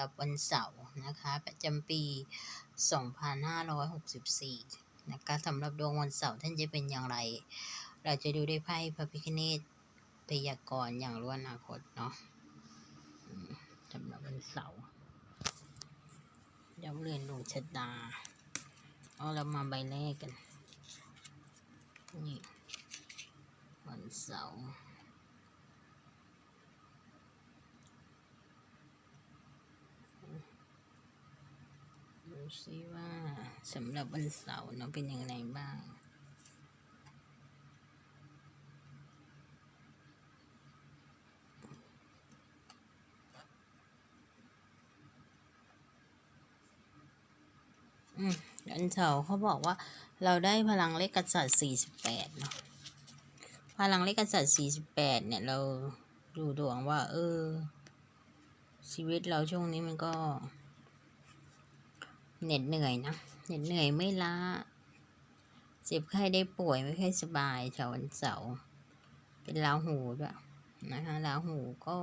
หรับวันเสาร์นะคะประจำปี 2564 นะคะสำหรับดวงวันเสาร์ท่านจะเป็นอย่างไร เราจะดูได้ไพ่พระพิฆเนศพยากรณ์อย่างรู้อนาคตเนาะสำหรับวันเสาร์ย้ำเรือนดวงชะตาเอาเรามาใบแรกกันนี่วันเสาร์ ดูซิว่าสำหรับวันเสาร์เนาะเป็นยังไงบ้างอืมวันเสาร์เขาบอกว่าเราได้พลังเลขกษัตริย์สี่สิบแปดเนาะพลังเลขกษัตริย์สี่สิบแปดเนี่ยเราดูดวงว่า เออ ชีวิตเราช่วงนี้มันก็ เหน็ดเหนื่อยนะเหน็ดเหนื่อยไม่ล้าเจ็บไข้ได้ป่วยไม่ค่อยสบายชาววันเสาร์เป็นราหูด้วยนะคะราหูก็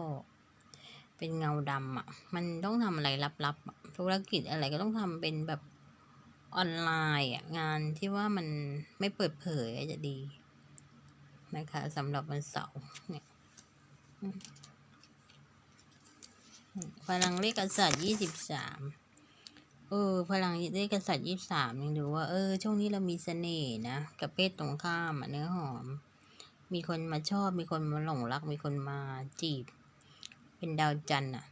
เป็นเงาดำอะ มันต้องทำอะไรลับๆธุรกิจอะไรก็ต้องทำเป็นแบบออนไลน์อะงานที่ว่ามันไม่เปิดเผยจะดีนะคะสำหรับวันเสาร์เนี่ยพลังเลขกษัตริย์ยี่สิบสาม เออ พลังเลขกษัตริย์ยี่สามยังดูว่า เออ ช่วงนี้เรามีเสน่ห์นะ กับเพศตรงข้ามอะเนื้อหอม มีคนมาชอบ มีคนมาหลงรัก มีคนมาจีบ เป็นดาวจันทร์อะ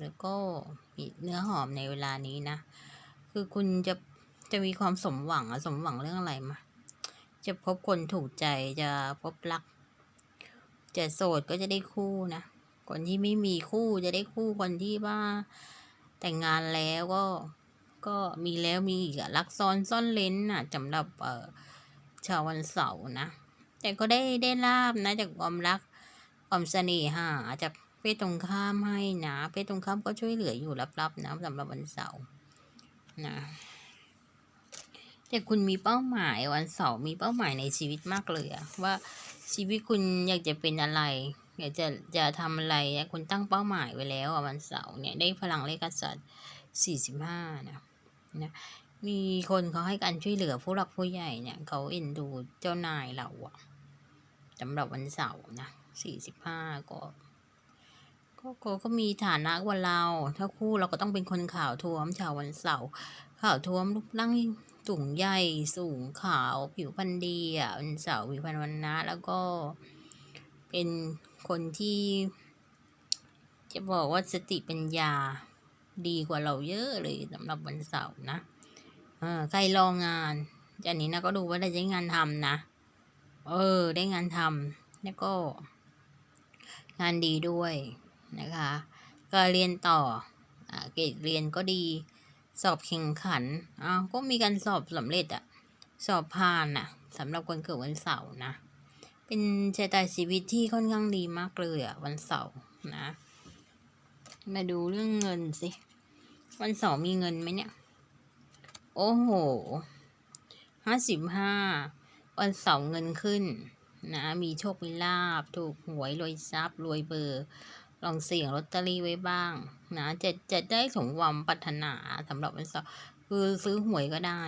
แล้วก็มีเนื้อหอมในเวลานี้นะ คือคุณจะจะมีความสมหวังอะสมหวังเรื่องอะไรมา จะพบคนถูกใจ จะพบรัก จะโสดก็จะได้คู่นะ คนที่ไม่มีคู่จะได้คู่ คนที่ว่าแต่งงานแล้วก็ ก็มีแล้วมีอีกอะรักซ้อนซ่อนเลนน่ะสำหรับเอ่อชาววันเสาร์นะ แต่ก็ได้ได้ลาบนะ จากความรักความเสน่หาจากเพศตรงข้ามให้นะเพศตรงข้ามก็ช่วยเหลืออยู่ลับๆนะสำหรับวันเสาร์นะแต่คุณมีเป้าหมายวันเสาร์มีเป้าหมายในชีวิตมากเลยอะว่าชีวิตคุณอยากจะเป็นอะไรอยากจะจะทำอะไรคุณตั้งเป้าหมายไว้แล้วอะวันเสาร์เนี่ยได้พลังเลขกษัตริย์สี่สิบห้านะ นะมีคนเขาให้การช่วยเหลือผู้หลักผู้ใหญ่เนี่ยเขาเอ็นดูเจ้านายเราอะสำหรับวันเสาร์นะสี่สิบห้าก็ก็ก็ก็มีฐานะกว่าเรา ถ้าคู่เราก็ต้องเป็นคนขาวท้วมชาววันเสาร์ขาวท้วมรูปร่างสูงใหญ่สูงขาวผิวพรรณดีอะเป็นสาวผิวพรรณวันนะแล้วก็เป็นคนที่ จะบอกว่าสติปัญญา ดีกว่าเราเยอะเลยสำหรับวันเสาร์นะเออใครรองงานจากนี้นะก็ดูว่าได้งานทำนะ เออ ได้งานทำแล้วก็ งานดีด้วยนะคะก็เรียนต่ออ่าเกรดเรียนก็ดี สอบแข่งขันอ้าวก็มีการสอบสำเร็จอะสอบผ่านอะสำหรับคนเกิดวันเสาร์นะ เป็นชะตาชีวิตที่ค่อนข้างดีมากเลยอะวันเสาร์นะ มาดูเรื่องเงินสิ วันเสาร์มีเงินไหมเนี่ย โอ้โห ห้าสิบห้า วันเสาร์เงินขึ้น นะ มีโชค มีลาบ ถูกหวย รวยทรัพย์ รวยเบอร์ ลองเสี่ยงลอตเตอรี่ไว้บ้าง นะ จะ จะได้สมหวังปรารถนาสำหรับวันเสาร์ คือซื้อหวยก็ได้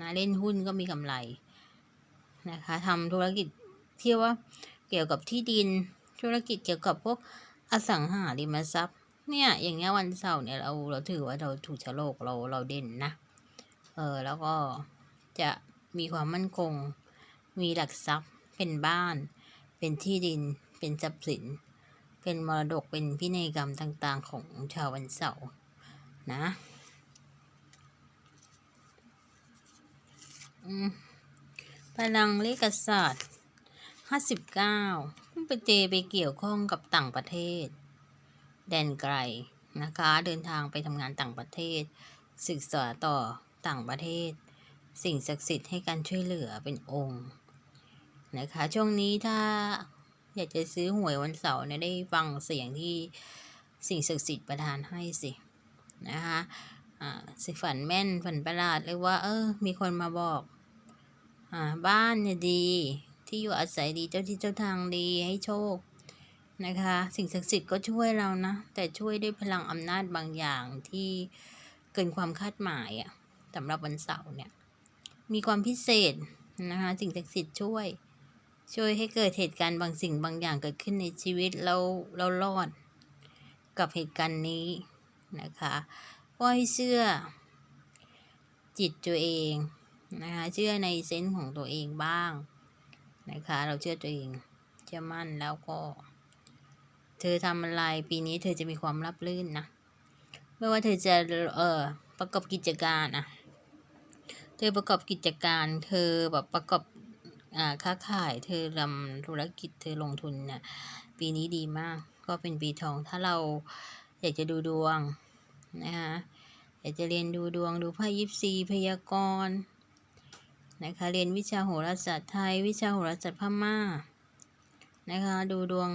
นะ เล่นหุ้นก็มีกำไร นะคะทำธุรกิจที่ว่า เกี่ยวกับที่ดิน ธุรกิจเกี่ยวกับพวกอสังหาริมทรัพย์ เนี่ย อย่างเงี้ยวันเสาร์เนี่ยเราเราถือว่าเราถูกชะโลกเราเราเด่นนะ เออแล้วก็จะมีความมั่นคง มีหลักทรัพย์เป็นบ้าน เป็นที่ดิน เป็นทรัพย์สิน เป็นมรดกเป็นพินัยกรรมต่างๆ ของชาววันเสาร์นะอพลังเลขศาสตร์ห้าสิบเก้าไปเจไปเกี่ยวข้องกับต่างประเทศ แดนไกลนะคะ เดินทางไปทำงานต่างประเทศ ศึกษาต่อต่างประเทศ สิ่งศักดิ์สิทธิ์ให้การช่วยเหลือเป็นองค์นะคะช่วงนี้ถ้าอยากจะซื้อหวยวันเสาร์เนี่ยได้ฟังเสียงที่สิ่งศักดิ์สิทธิ์ประทานให้สินะคะอ่าสิฝันแม่นฝันประหลาดเลยว่า เออ มีคนมาบอกอ่าบ้านเนี่ยดี ที่อยู่อาศัยดีเจ้าที่เจ้าทางดีให้โชค นะคะ สิ่งศักดิ์สิทธิ์ก็ช่วยเรานะ แต่ช่วยด้วยพลังอำนาจบางอย่างที่เกินความคาดหมายอะสำหรับวันเสาร์เนี่ย มีความพิเศษนะคะ สิ่งศักดิ์สิทธิ์ช่วย ช่วยให้เกิดเหตุการณ์บางสิ่งบางอย่างเกิดขึ้นในชีวิตเราเรารอด กับเหตุการณ์นี้นะคะก็ให้เชื่อจิตตัวเองนะคะเชื่อในเซนส์ของตัวเองบ้างนะคะ เราเชื่อตัวเองเชื่อมั่นแล้วก็ เธอทำอะไรปีนี้เธอจะมีความรับรื่นนะไม่ว่าเธอจะเออประกอบกิจการอะเธอประกอบกิจการ เธอแบบประกอบอ่าค้าขาย เธอทำธุรกิจ เธอลงทุนเนี่ยปีนี้ดีมาก ก็เป็นปีทอง ถ้าเราอยากจะดูดวงนะคะอยากจะเรียนดูดวงดูไพ่ยิปซีพยากรณ์นะคะเรียนวิชาโหราศาสตร์ไทย วิชาโหราศาสตร์พม่านะคะดูดวง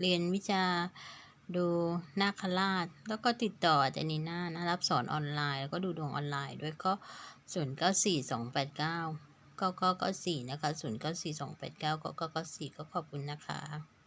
เรียนวิชาดูนาคราช แล้วก็ติดต่ออาจารย์นีน่านะรับสอนออนไลน์ แล้วก็ดูดวงออนไลน์ด้วยก็ศูนย์เก้าสี่สองแปดเก้าเก้าก็เก้าสี่นะคะศูนย์เก้าสี่สองแปดเก้าเก้าเก้าเก้าสี่ก็ขอบคุณนะคะ